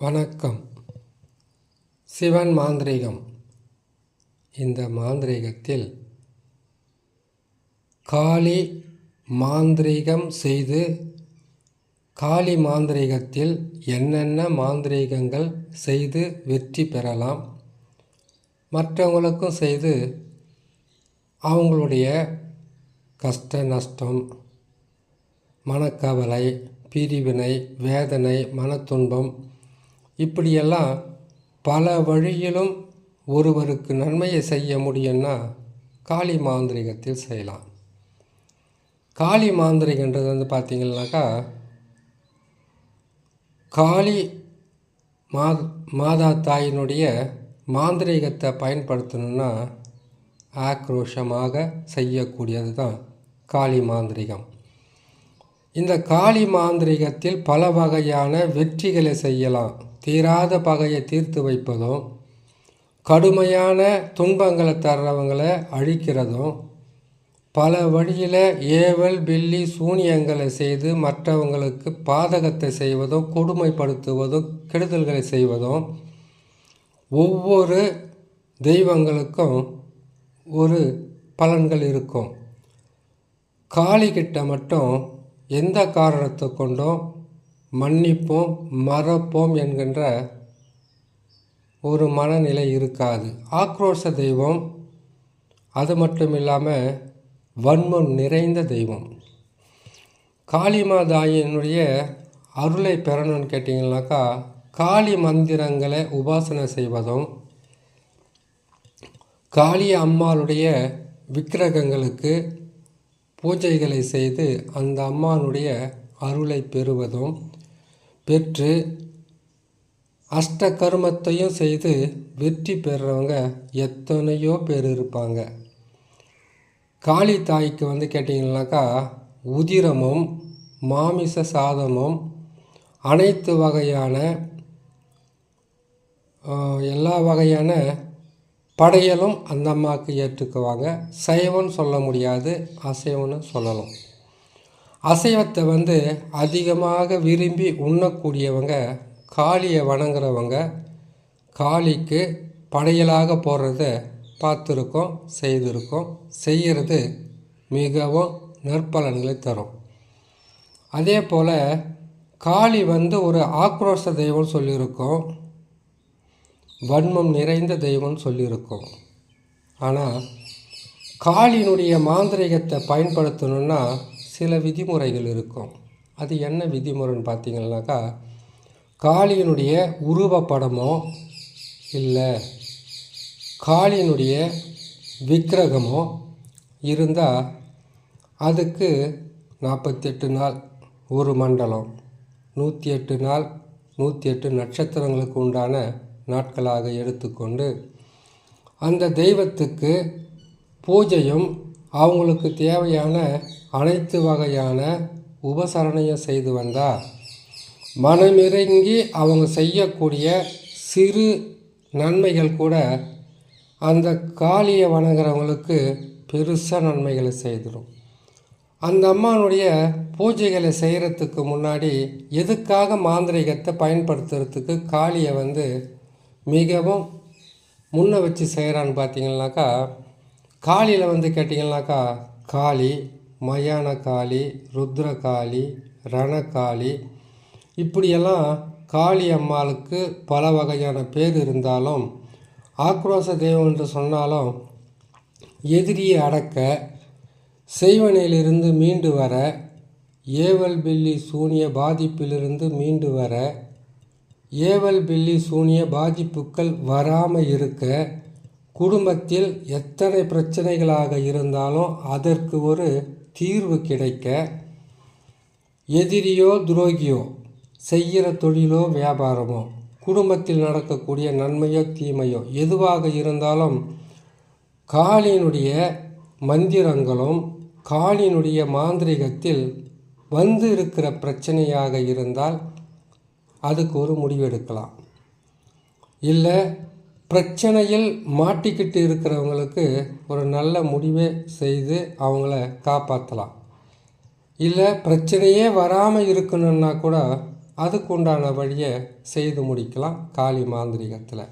வணக்கம். சிவன் மாந்திரீகம். இந்த மாந்திரீகத்தில் காளி மாந்திரீகம் செய்து காளி மாந்திரீகத்தில் என்னென்ன மாந்திரீகங்கள் செய்து வெற்றி பெறலாம் மற்றவங்களுக்கும் செய்து அவங்களுடைய கஷ்ட நஷ்டம் மனக்கவலை பிரிவினை வேதனை மனத்துன்பம் இப்படியெல்லாம் பல வழியிலும் ஒருவருக்கு நன்மையை செய்ய முடியும்னா காளி மாந்திரிகத்தில் செய்யலாம். காளி மாந்திரிகன்றது வந்து பார்த்திங்கனாக்கா காளி மா மாதா தாயினுடைய மாந்திரீகத்தை பயன்படுத்தணும்னா ஆக்ரோஷமாக செய்யக்கூடியது தான் காளி மாந்திரிகம். இந்த காளி மாந்திரிகத்தில் பல வகையான வெற்றிகளை செய்யலாம். தீராத பகையை தீர்த்து வைப்பதும் கடுமையான துன்பங்களை தர்றவங்களை அழிக்கிறதும் பல வழியில் ஏவல் பில்லி சூனியங்களை செய்து மற்றவங்களுக்கு பாதகத்தை செய்வதும் கொடுமைப்படுத்துவதும் கெடுதல்களை செய்வதும் ஒவ்வொரு தெய்வங்களுக்கும் ஒரு பலன்கள் இருக்கும். காளிகிட்ட மட்டும் எந்த காரணத்தை கொண்டும் மன்னிப்போம் மறப்போம் என்கின்ற ஒரு மனநிலை இருக்காது. ஆக்ரோஷ தெய்வம் அது மட்டும் இல்லாமல் வன்மம் நிறைந்த தெய்வம். காளிமாதாயினுடைய அருளை பெறணும்னு கேட்டிங்கனாக்கா காளி மந்திரங்களை உபாசனை செய்வதும் காளி அம்மாளுடைய விக்கிரகங்களுக்கு பூஜைகளை செய்து அந்த அம்மானுடைய அருளை பெறுவதும் பெற்று அஷ்ட கருமத்தையும் செய்து வெற்றி பெறுறவங்க எத்தனையோ பேர் இருப்பாங்க. காளி தாய்க்கு வந்து கேட்டிங்கனாக்கா உதிரமும் மாமிச சாதமும் அனைத்து வகையான எல்லா வகையான படையலும் அந்த அம்மாவுக்கு ஏற்றுக்குவாங்க. சைவம்னு சொல்ல முடியாது அசைவம்னு சொல்லலாம். அசைவத்தை வந்து அதிகமாக விரும்பி உண்ணக்கூடியவங்க காளியை வணங்குறவங்க காளிக்கு படையலாக போடுறத பார்த்துருக்கோம் செய்திருக்கோம். செய்கிறது மிகவும் நற்பலன்களை தரும். அதே போல் காளி வந்து ஒரு ஆக்ரோஷ தெய்வம் சொல்லியிருக்கோம். வன்மம் நிறைந்த தெய்வம்னு சொல்லியிருக்கோம். ஆனால் காளியினுடைய மாந்திரிகத்தை பயன்படுத்தணுன்னா சில விதிமுறைகள் இருக்கும். அது என்ன விதிமுறைன்னு பார்த்தீங்கன்னாக்கா காளியினுடைய உருவப்படமோ இல்லை காளியினுடைய விக்கிரகமோ இருந்தால் அதுக்கு நாற்பத்தெட்டு நாள் ஒரு மண்டலம் நூற்றி எட்டு நாள் நூற்றி எட்டு நட்சத்திரங்களுக்கு உண்டான நாட்களாக எடுத்துக்கொண்டு அந்த தெய்வத்துக்கு பூஜையும் அவங்களுக்கு தேவையான அனைத்து வகையான உபசரணையும் செய்து வந்தால் மனமிறங்கி அவங்க செய்யக்கூடிய சிறு நன்மைகள் கூட அந்த காளியை வணங்குறவங்களுக்கு பெருசாக நன்மைகளை செய்திடும் அந்த அம்மானுடைய பூஜைகளை செய்கிறதுக்கு முன்னாடி எதுக்காக மாந்திரிகத்தை பயன்படுத்துறதுக்கு காளியை வந்து மிகவும் முன்ன வச்சு செய்கிறான்னு பார்த்தீங்கன்னாக்கா காளியில் வந்து கேட்டிங்கன்னாக்கா காளி மயான காளி ருத்ர காளி ரணகாளி இப்படியெல்லாம் காளி அம்மாளுக்கு பல வகையான பேர் இருந்தாலும் ஆக்ரோஷ தெய்வம் என்று சொன்னாலும் எதிரியை அடக்க செய்வனையிலிருந்து மீண்டு வர ஏவல் பில்லி சூனிய பாதிப்பிலிருந்து மீண்டு வர ஏவல் பில்லி சூனிய பாதிப்புக்கள் வராமல் இருக்க குடும்பத்தில் எத்தனை பிரச்சனைகளாக இருந்தாலும் அதற்கு ஒரு தீர்வு கிடைக்க எதிரியோ துரோகியோ செய்கிற தொழிலோ வியாபாரமோ குடும்பத்தில் நடக்கக்கூடிய நன்மையோ தீமையோ எதுவாக இருந்தாலும் காளியினுடைய மந்திரங்களும் காளியினுடைய மாந்திரிகத்தில் வந்து இருக்கிற பிரச்சனையாக இருந்தால் அதுக்கு ஒரு முடிவெடுக்கலாம். இல்லை பிரச்சனையில் மாட்டிக்கிட்டு இருக்கிறவங்களுக்கு ஒரு நல்ல முடிவை செய்து அவங்கள காப்பாற்றலாம் இல்லை பிரச்சனையே வராமல் இருக்கணுன்னா கூட அதுக்கு உண்டான வழியை செய்து முடிக்கலாம் காளி மாந்திரிகத்தில்.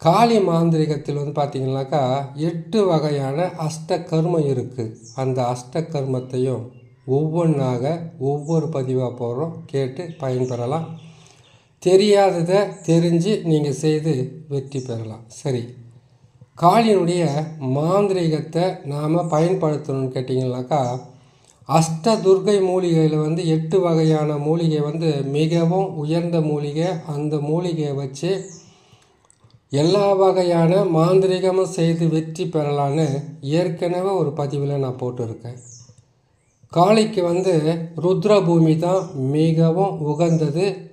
காளி மாந்திரிகத்தில் வந்து பார்த்திங்கனாக்கா எட்டு வகையான அஷ்ட கர்மம் இருக்குது அந்த அஷ்ட கர்மத்தையும் ஒவ்வொன்றாக ஒவ்வொரு பதிவாக போகிறோம் கேட்டு பயன்பெறலாம். தெரியாததை தெரிஞ்சு நீங்கள் செய்து வெற்றி பெறலாம். சரி. காளியினுடைய மாந்திரீகத்தை நாம் பயன்படுத்தணும்னு கேட்டிங்கனாக்கா அஷ்ட துர்கை மூலிகையில் வந்து எட்டு வகையான மூலிகை வந்து மிகவும் உயர்ந்த மூலிகை. அந்த மூலிகையை வச்சு எல்லா வகையான மாந்திரிகமும் செய்து வெற்றி பெறலான்னு ஏற்கனவே ஒரு பதிவில் நான் போட்டிருக்கேன். காளிக்கு வந்து ருத்ரபூமி தான் மிகவும் உகந்தது.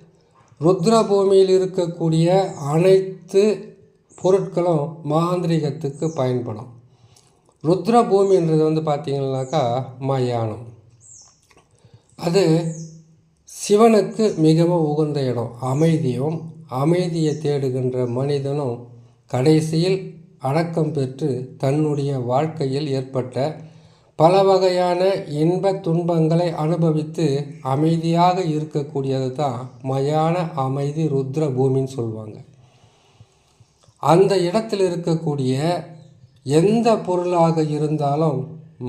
ருத்ரபூமியில் இருக்கக்கூடிய அனைத்து பொருட்களும் மாந்திரிகத்துக்கு பயன்படும். ருத்ரபூமின்றது வந்து பார்த்திங்கனாக்கா மயானம். அது சிவனுக்கு மிகவும் உகந்த இடம். அமைதியும் அமைதியை தேடுகின்ற மனிதனும் கடைசியில் அடக்கம் பெற்று தன்னுடைய வாழ்க்கையில் ஏற்பட்ட பல வகையான இன்ப துன்பங்களை அனுபவித்து அமைதியாக இருக்கக்கூடியது தான் மயான அமைதி ருத்ர பூமின்னு சொல்லுவாங்க அந்த இடத்தில் இருக்கக்கூடிய எந்த பொருளாக இருந்தாலும்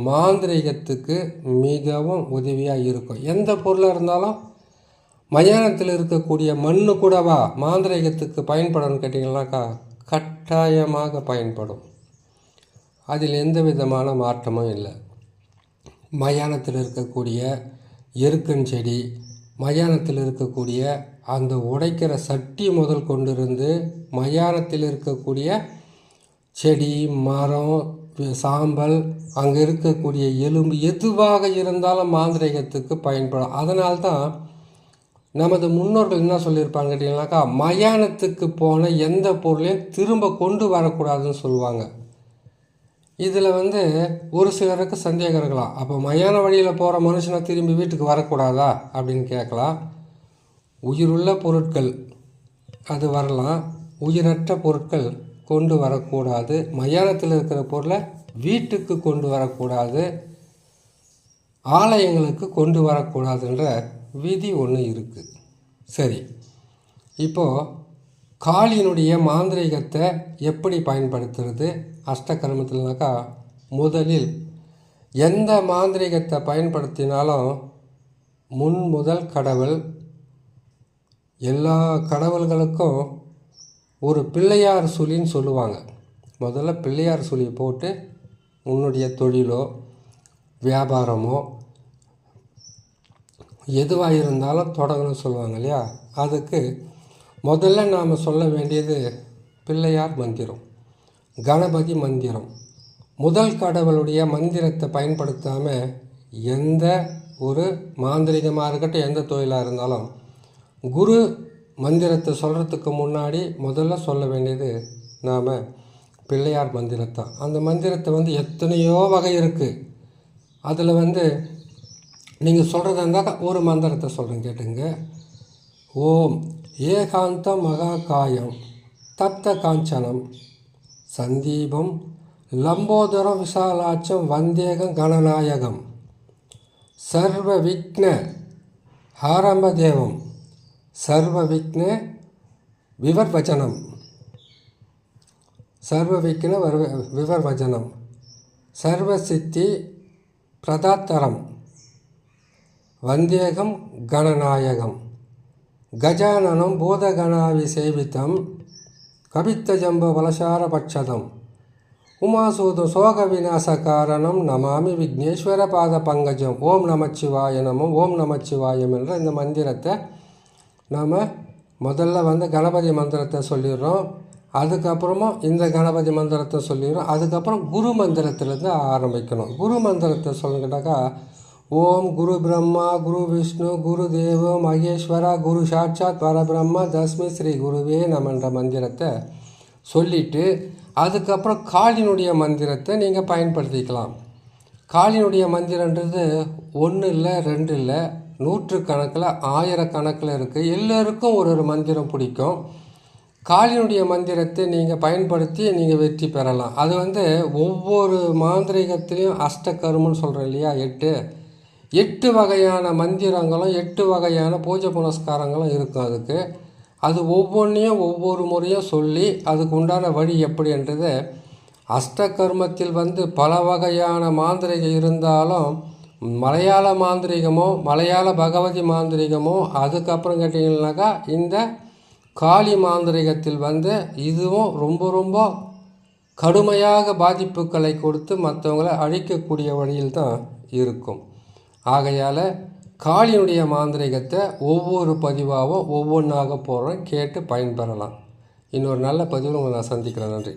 மாந்திரிகத்துக்கு மிகவும் உதவியாக இருக்கும். எந்த பொருளாக இருந்தாலும் மயானத்தில் இருக்கக்கூடிய மண்ணு கூடவா மாந்திரிகத்துக்கு பயன்படும்னு கேட்டிங்கன்னாக்கா கட்டாயமாக பயன்படும். அதில் எந்த விதமான மாற்றமும் இல்லை. மயானத்தில் இருக்கக்கூடிய எருக்கன் செடி மயானத்தில் இருக்கக்கூடிய அந்த உடைக்கிற சட்டி முதல் கொண்டிருந்து மயானத்தில் இருக்கக்கூடிய செடி மரம் சாம்பல் அங்கே இருக்கக்கூடிய எலும்பு எதுவாக இருந்தாலும் மாந்திரிகத்துக்கு பயன்படும். அதனால்தான் நமது முன்னோர்கள் என்ன சொல்லியிருப்பாங்க கேட்டிங்கனாக்கா மயானத்துக்கு போன எந்த பொருளையும் திரும்ப கொண்டு வரக்கூடாதுன்னு சொல்லுவாங்க. இதில் வந்து ஒரு சிலருக்கு சந்தேகம் இருக்கலாம். அப்போ மயான வழியில் போகிற மனுஷனை திரும்பி வீட்டுக்கு வரக்கூடாதா அப்படின்னு கேட்கலாம். உயிருள்ள பொருட்கள் அது வரலாம். உயிரற்ற பொருட்கள் கொண்டு வரக்கூடாது. மயானத்தில் இருக்கிற பொருளை வீட்டுக்கு கொண்டு வரக்கூடாது. ஆலயங்களுக்கு கொண்டு வரக்கூடாதுன்ற விதி ஒன்று இருக்குது சரி. இப்போது காளியினுடைய மாந்திரீகத்தை எப்படி பயன்படுத்துறது? அஷ்டகர்மத்தில்னாக்கா முதலில் எந்த மாந்திரீகத்தை பயன்படுத்தினாலும் முன் முதல் கடவுள் எல்லா கடவுள்களுக்கும் ஒரு பிள்ளையார் சுழின்னு சொல்லுவாங்க. முதல்ல பிள்ளையார் சுழியை போட்டு உன்னுடைய தொழிலோ வியாபாரமோ எதுவாக இருந்தாலும் தொடங்கணும்னு சொல்லுவாங்க இல்லையா? அதுக்கு முதல்ல நாம் சொல்ல வேண்டியது பிள்ளையார் மந்திரம். கணபதி மந்திரம். முதல் கடவுளுடைய மந்திரத்தை பயன்படுத்தாமல் எந்த ஒரு மாந்திரிகமாக இருக்கட்டும் எந்த தொழிலாக இருந்தாலும் குரு மந்திரத்தை சொல்கிறதுக்கு முன்னாடி முதல்ல சொல்ல வேண்டியது நாம் பிள்ளையார் மந்திரத்தான் அந்த மந்திரத்தை வந்து எத்தனையோ வகை இருக்குது அதில் வந்து நீங்கள் சொல்கிறதா இருந்தால் ஒரு மந்திரத்தை சொல்கிறேன் கேட்டுங்க. ஓம் ஏகாந்த மகாகாயம் தப்த காஞ்சனம். சந்தீபம் லம்போதரம் விசாலாட்சம் வந்தேகம் கணநாயகம் சர்வ விக்ன ஹாரம்பதேவம் சர்வ விக்ன விவர்வச்சனம். சர்வ விக்ன விவர்வச்சனம். சர்வ சித்தி பிரதாத்தரம். வந்தேகம் கணநாயகம் கஜானனம் பூதகணாவி சேவித்தம் கபித்தஜம்ப பலசாரபட்சதம் உமாசூது சோக விநாச காரணம் நமாமி விக்னேஸ்வர பாத பங்கஜம் ஓம் நமச்சிவாய நமம் ஓம் நமச்சிவாயம் என்ற இந்த மந்திரத்தை நாம் முதல்ல வந்து கணபதி மந்திரத்தை சொல்லிடுறோம். அதுக்கப்புறமா இந்த கணபதி மந்திரத்தை சொல்லிடுறோம். அதுக்கப்புறம் குரு மந்திரத்திலேருந்து ஆரம்பிக்கணும். குரு மந்திரத்தை சொல்லுங்கட்டாக்கா ஓம் குரு பிரம்மா குரு விஷ்ணு குரு தேவ மகேஸ்வரா குரு சாட்சாத் பரபிரம்மா தஸ்மி ஸ்ரீ குருவே நம்மன்ற மந்திரத்தை சொல்லிவிட்டு அதுக்கப்புறம் காளினுடைய மந்திரத்தை நீங்கள் பயன்படுத்திக்கலாம். காளினுடைய மந்திரன்றது ஒன்று இல்லை ரெண்டு இல்லை நூற்று கணக்கில் ஆயிரக்கணக்கில் இருக்குது எல்லோருக்கும் ஒரு ஒரு மந்திரம் பிடிக்கும். காளினுடைய மந்திரத்தை நீங்கள் பயன்படுத்தி நீங்கள் வெற்றி பெறலாம். அது வந்து ஒவ்வொரு மாந்திரிகத்திலையும் அஷ்டகருமன்னு சொல்கிறோம் இல்லையா எட்டு. எட்டு வகையான மந்திரங்களும் எட்டு வகையான பூஜை புனஸ்காரங்களும் இருக்கும் அதுக்கு. அது ஒவ்வொன்றையும் ஒவ்வொரு முறையும் சொல்லி அதுக்கு உண்டான வழி எப்படின்றது அஷ்டகர்மத்தில் வந்து பல வகையான மாந்திரிகம் இருந்தாலும் மலையாள மாந்திரிகமோ மலையாள பகவதி மாந்திரிகமோ அதுக்கப்புறம் கேட்டிங்கனாக்கா இந்த காளி மாந்திரிகத்தில் வந்து இதுவும் ரொம்ப ரொம்ப கடுமையாக பாதிப்புகளை கொடுத்து மற்றவங்களை அழிக்கக்கூடிய வழியில் தான் இருக்கும். ஆகையால் காளியினுடைய மாந்திரிகத்தை ஒவ்வொரு பதிவாகவும் ஒவ்வொன்றாக போடுறேன் கேட்டு பயன்பெறலாம். இன்னொரு நல்ல பதிவில் உங்களை நான் சந்திக்கிறேன். நன்றி.